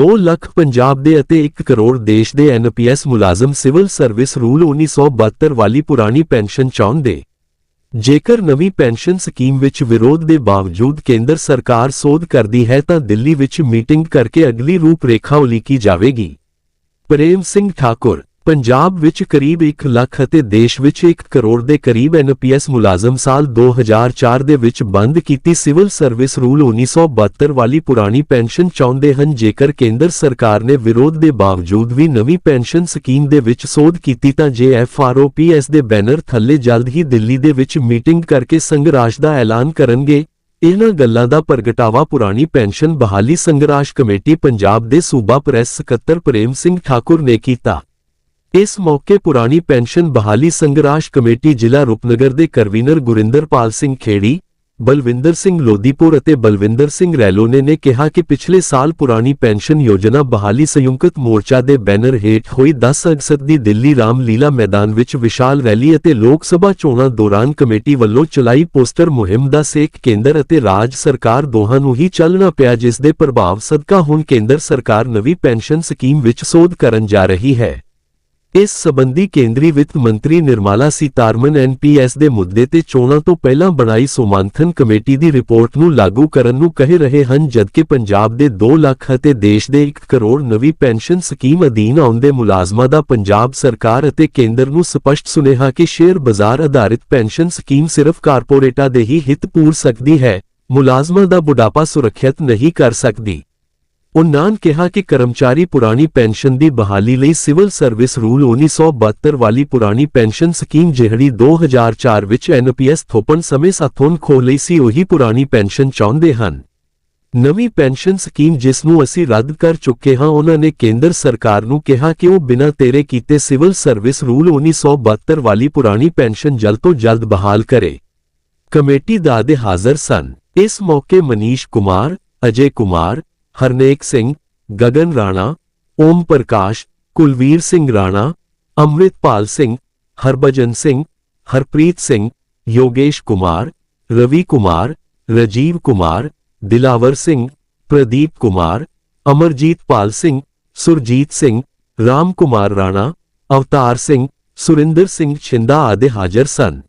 2 ਲੱਖ ਪੰਜਾਬ ਦੇ ਅਤੇ 1 ਕਰੋੜ ਦੇਸ਼ ਦੇ ਐਨਪੀਐਸ ਮੁਲਾਜ਼ਮ ਸਿਵਲ ਸਰਵਿਸ ਰੂਲ 1972 ਵਾਲੀ ਪੁਰਾਣੀ ਪੈਨਸ਼ਨ ਚਾਹੁੰਦੇ। ਜੇਕਰ ਨਵੀਂ ਪੈਨਸ਼ਨ ਸਕੀਮ ਵਿੱਚ ਵਿਰੋਧ ਦੇ ਬਾਵਜੂਦ ਕੇਂਦਰ ਸਰਕਾਰ ਸੋਧ ਕਰਦੀ ਹੈ ਤਾਂ ਦਿੱਲੀ ਵਿੱਚ ਮੀਟਿੰਗ ਕਰਕੇ ਅਗਲੀ ਰੂਪਰੇਖਾ ਉਲੀਕੀ ਜਾਵੇਗੀ। ਪ੍ਰੇਮ ਸਿੰਘ ਠਾਕੁਰ ਪੰਜਾਬ ਵਿੱਚ ਕਰੀਬ 1 ਲੱਖ ਅਤੇ ਦੇਸ਼ ਵਿੱਚ 1 ਕਰੋੜ ਦੇ ਕਰੀਬ ਐਨਪੀਐਸ ਮੁਲਾਜ਼ਮ ਸਾਲ 2004 ਦੇ ਵਿੱਚ ਬੰਦ ਕੀਤੀ ਸਿਵਲ ਸਰਵਿਸ ਰੂਲ 1972 ਵਾਲੀ ਪੁਰਾਣੀ ਪੈਨਸ਼ਨ ਚਾਹੁੰਦੇ ਹਨ। ਜੇਕਰ ਕੇਂਦਰ ਸਰਕਾਰ ਨੇ ਵਿਰੋਧ ਦੇ ਬਾਵਜੂਦ ਵੀ ਨਵੀਂ ਪੈਨਸ਼ਨ ਸਕੀਮ ਦੇ ਵਿੱਚ ਸੋਧ ਕੀਤੀ ਤਾਂ ਜੇਐਫਆਰਓਪੀਐਸ ਦੇ ਬੈਨਰ ਥੱਲੇ ਜਲਦ ਹੀ ਦਿੱਲੀ ਦੇ ਵਿੱਚ ਮੀਟਿੰਗ ਕਰਕੇ ਸੰਘਰਾਸ਼ ਦਾ ਐਲਾਨ ਕਰਨਗੇ। ਇਹਨਾਂ ਗੱਲਾਂ ਦਾ ਪ੍ਰਗਟਾਵਾ ਪੁਰਾਣੀ ਪੈਨਸ਼ਨ ਬਹਾਲੀ ਸੰਘਰਾਸ਼ ਕਮੇਟੀ ਪੰਜਾਬ ਦੇ ਸੂਬਾ ਪ੍ਰੈਸ ਸਕੱਤਰ ਪ੍ਰੇਮ ਸਿੰਘ ਠਾਕੁਰ ਨੇ ਕੀਤਾ। ਇਸ ਮੌਕੇ ਪੁਰਾਣੀ ਪੈਨਸ਼ਨ ਬਹਾਲੀ ਸੰਘਰਾਸ਼ ਕਮੇਟੀ ਜ਼ਿਲ੍ਹਾ ਰੂਪਨਗਰ ਦੇ ਕਰਵੀਨਰ ਗੁਰਿੰਦਰਪਾਲ ਸਿੰਘ ਖੇੜੀ, ਬਲਵਿੰਦਰ ਸਿੰਘ ਲੋਦੀਪੁਰ ਅਤੇ ਬਲਵਿੰਦਰ ਸਿੰਘ ਰੈਲੋਨੇ ਨੇ ਕਿਹਾ ਕਿ ਪਿਛਲੇ ਸਾਲ ਪੁਰਾਣੀ ਪੈਨਸ਼ਨ ਯੋਜਨਾ ਬਹਾਲੀ ਸੰਯੁਕਤ ਮੋਰਚਾ ਦੇ ਬੈਨਰ ਹੇਠ ਹੋਈ 10 ਅਗਸਤ ਦੀ ਦਿੱਲੀ ਰਾਮਲੀਲਾ ਮੈਦਾਨ ਵਿੱਚ ਵਿਸ਼ਾਲ ਰੈਲੀ ਅਤੇ ਲੋਕ ਸਭਾ ਚੋਣਾਂ ਦੌਰਾਨ ਕਮੇਟੀ ਵੱਲੋਂ ਚਲਾਈ ਪੋਸਟਰ ਮੁਹਿੰਮ ਦਾ ਸੇਕ ਕੇਂਦਰ ਅਤੇ ਰਾਜ ਸਰਕਾਰ ਦੋਹਾਂ ਨੂੰ ਹੀ ਚੱਲਣਾ ਪਿਆ ਜਿਸ ਦੇ ਪ੍ਰਭਾਵ ਸਦਕਾ ਹੁਣ ਕੇਂਦਰ ਸਰਕਾਰ ਨਵੀਂ ਪੈਨਸ਼ਨ ਸਕੀਮ ਵਿੱਚ ਸੋਧ ਕਰਨ ਜਾ ਰਹੀ ਹੈ। ਇਸ ਸਬੰਧੀ ਕੇਂਦਰੀ ਵਿੱਤ ਮੰਤਰੀ ਨਿਰਮਲਾ ਸੀਤਾਰਮਨ ਐਨਪੀਐਸ ਦੇ ਮੁੱਦੇ ਤੇ ਚੋਣਾਂ ਤੋਂ ਪਹਿਲਾਂ ਬਣਾਈ ਸੋਮਾਂਥਨ ਕਮੇਟੀ ਦੀ ਰਿਪੋਰਟ ਨੂੰ ਲਾਗੂ ਕਰਨ ਨੂੰ ਕਹਿ ਰਹੇ ਹਨ, ਜਦਕਿ ਪੰਜਾਬ ਦੇ 2 ਲੱਖ ਅਤੇ ਦੇਸ਼ ਦੇ 1 ਕਰੋੜ ਨਵੀਂ ਪੈਨਸ਼ਨ ਸਕੀਮ ਅਧੀਨ ਆਉਂਦੇ ਮੁਲਾਜ਼ਮਾਂ ਦਾ ਪੰਜਾਬ ਸਰਕਾਰ ਅਤੇ ਕੇਂਦਰ ਨੂੰ ਸਪਸ਼ਟ ਸੁਨੇਹਾ ਕਿ ਸ਼ੇਅਰ ਬਾਜ਼ਾਰ ਆਧਾਰਿਤ ਪੈਨਸ਼ਨ ਸਕੀਮ ਸਿਰਫ ਕਾਰਪੋਰੇਟਾਂ ਦੇ ਹੀ ਹਿੱਤ ਪੂਰ ਸਕਦੀ ਹੈ, ਮੁਲਾਜ਼ਮਾਂ ਦਾ ਬੁਢਾਪਾ ਸੁਰੱਖਿਅਤ ਨਹੀਂ ਕਰ ਸਕਦੀ। ਉਨ੍ਹਾਂ ਕਿਹਾ ਕਿ ਕਰਮਚਾਰੀ ਪੁਰਾਣੀ ਪੈਨਸ਼ਨ ਦੀ ਬਹਾਲੀ ਲਈ ਸਿਵਲ ਸਰਵਿਸ ਰੂਲ 1972 ਵਾਲੀ ਪੁਰਾਣੀ ਪੈਨਸ਼ਨ ਸਕੀਮ ਜਿਹੜੀ 2004 ਵਿੱਚ ਐਨਪੀਐਸ ਥੋਪਣ ਸਮੇਂ ਸਾਥੋਂ ਖੋ ਲਈ ਸੀ, ਉਹੀ ਪੁਰਾਣੀ ਪੈਨਸ਼ਨ ਚਾਹੁੰਦੇ ਹਨ। ਨਵੀਂ ਪੈਨਸ਼ਨ ਸਕੀਮ ਜਿਸ ਨੂੰ ਅਸੀਂ ਰੱਦ ਕਰ ਚੁੱਕੇ ਹਾਂ, ਉਹਨਾਂ ਨੇ ਕੇਂਦਰ ਸਰਕਾਰ ਨੂੰ ਕਿਹਾ ਕਿ ਉਹ ਬਿਨਾਂ ਤੇਰੇ ਕੀਤੇ ਸਿਵਲ ਸਰਵਿਸ ਰੂਲ 1972 ਵਾਲੀ ਪੁਰਾਣੀ ਪੈਨਸ਼ਨ ਜਲਦ ਤੋਂ ਜਲਦ ਬਹਾਲ ਕਰੇ। ਕਮੇਟੀ ਦਾ ਦੇ ਹਾਜ਼ਰ ਸਨ। ਇਸ ਮੌਕੇ ਮਨੀਸ਼ ਕੁਮਾਰ, ਅਜੇ ਕੁਮਾਰ ਹਰਨੇਕ ਸਿੰਘ, ਗਗਨ ਰਾਣਾ, ਓਮ ਪ੍ਰਕਾਸ਼, ਕੁਲਵੀਰ ਸਿੰਘ ਰਾਣਾ, ਅੰਮ੍ਰਿਤਪਾਲ ਸਿੰਘ, ਹਰਭਜਨ ਸਿੰਘ, ਹਰਪ੍ਰੀਤ ਸਿੰਘ, ਯੋਗੇਸ਼ ਕੁਮਾਰ, ਰਵੀ ਕੁਮਾਰ, ਰਜੀਵ ਕੁਮਾਰ, ਦਿਲਾਵਰ ਸਿੰਘ, ਪ੍ਰਦੀਪ ਕੁਮਾਰ ਅਮਰਜੀਤ ਪਾਲ ਸਿੰਘ, ਸੁਰਜੀਤ ਸਿੰਘ ਰਾਮ ਕੁਮਾਰ ਰਾਣਾ, ਅਵਤਾਰ ਸਿੰਘ, ਸੁਰਿੰਦਰ ਸਿੰਘ ਛਿੰਦਾ ਆਦਿ ਹਾਜ਼ਰ ਸਨ।